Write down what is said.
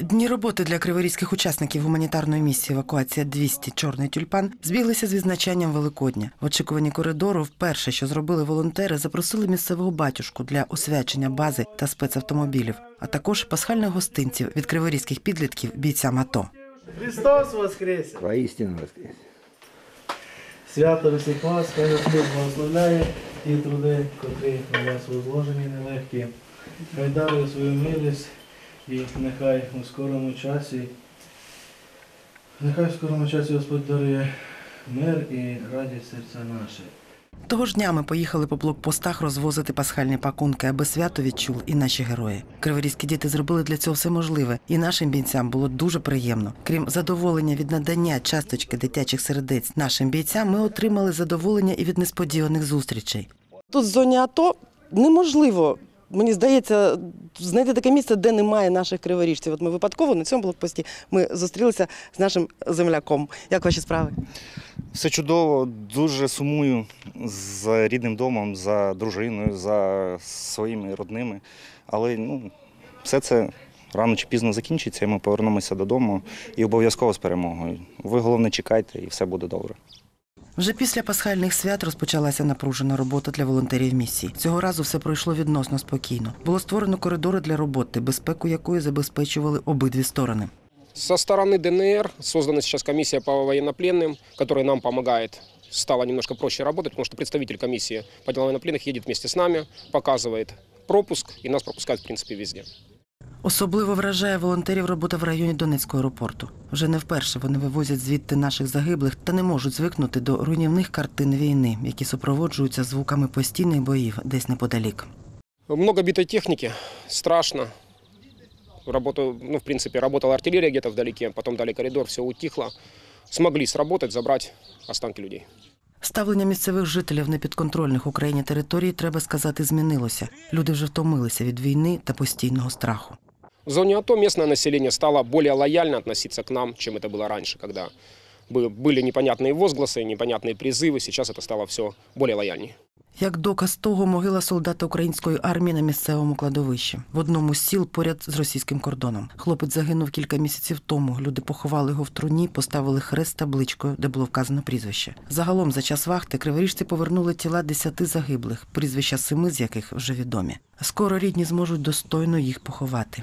Дні роботи для криворізьких учасників гуманітарної місії евакуація 200 Чорний тюльпан збіглися з відзначанням Великодня. В очікуванні коридору вперше, що зробили волонтери, запросили місцевого батюшку для освячення бази та спецавтомобілів, а також пасхальних гостинців від криворізьких підлітків бійцям АТО. Христос Воскрес! Воістину воскрес. Свято висить вас, хай Господь благословляє ті труди, котрі на вас возложені нелегкі. Хай дарує свою милість і нехай у скорому часі, нехай в скорому часі Господь дарує мир і радість серця наше. Того ж дня ми поїхали по блокпостах розвозити пасхальні пакунки, аби свято відчули і наші герої. Криворізькі діти зробили для цього все можливе, і нашим бійцям було дуже приємно. Крім задоволення від надання часточки дитячих сердець нашим бійцям, ми отримали задоволення і від несподіваних зустрічей. Тут в зоні АТО неможливо. Мені здається, знайти таке місце, де немає наших криворіжців. От ми випадково на цьому блокпості ми зустрілися з нашим земляком. Як ваші справи? Все чудово, дуже сумую за рідним домом, за дружиною, за своїми родними. Але ну, все це рано чи пізно закінчиться, і ми повернемося додому і обов'язково з перемогою. Ви головне чекайте, і все буде добре. Вже після пасхальних свят розпочалася напружена робота для волонтерів місії. Цього разу все пройшло відносно спокійно. Було створено коридори для роботи, безпеку якої забезпечували обидві сторони. Со стороны ДНР создана сейчас комиссия по военнопленным, которая нам помогает. Стало немножко проще работать, потому что представитель комиссии по делам военнопленных едет вместе с нами, показывает пропуск, и нас пропускают, в принципе, везде. Особливо вражає волонтерів робота в районі Донецького аеропорту. Вже не вперше вони вивозять звідти наших загиблих та не можуть звикнути до руйнівних картин війни, які супроводжуються звуками постійних боїв десь неподалік. Много битой техники, страшно. Работу, ну, в принципе, работала артиллерия где-то вдалеке, потом дали коридор, все утихло. Смогли сработать, забрать останки людей. Ставлення місцевих жителів непідконтрольних Україні територій, треба сказати, змінилося. Люди вже втомилися від війни та постійного страху. В зоне АТО местное население стало более лояльно относиться к нам, чем это было раньше, когда бы- были непонятные возгласы, непонятные призывы. Сейчас это стало все более лояльнее. Як доказ того, могила солдата української армії на місцевому кладовищі в одному з сіл поряд з російським кордоном. Хлопець загинув кілька місяців тому. Люди поховали його в труні, поставили хрест табличкою, де було вказано прізвище. Загалом за час вахти криворіжці повернули тіла десяти загиблих, прізвища семи з яких вже відомі. Скоро рідні зможуть достойно їх поховати.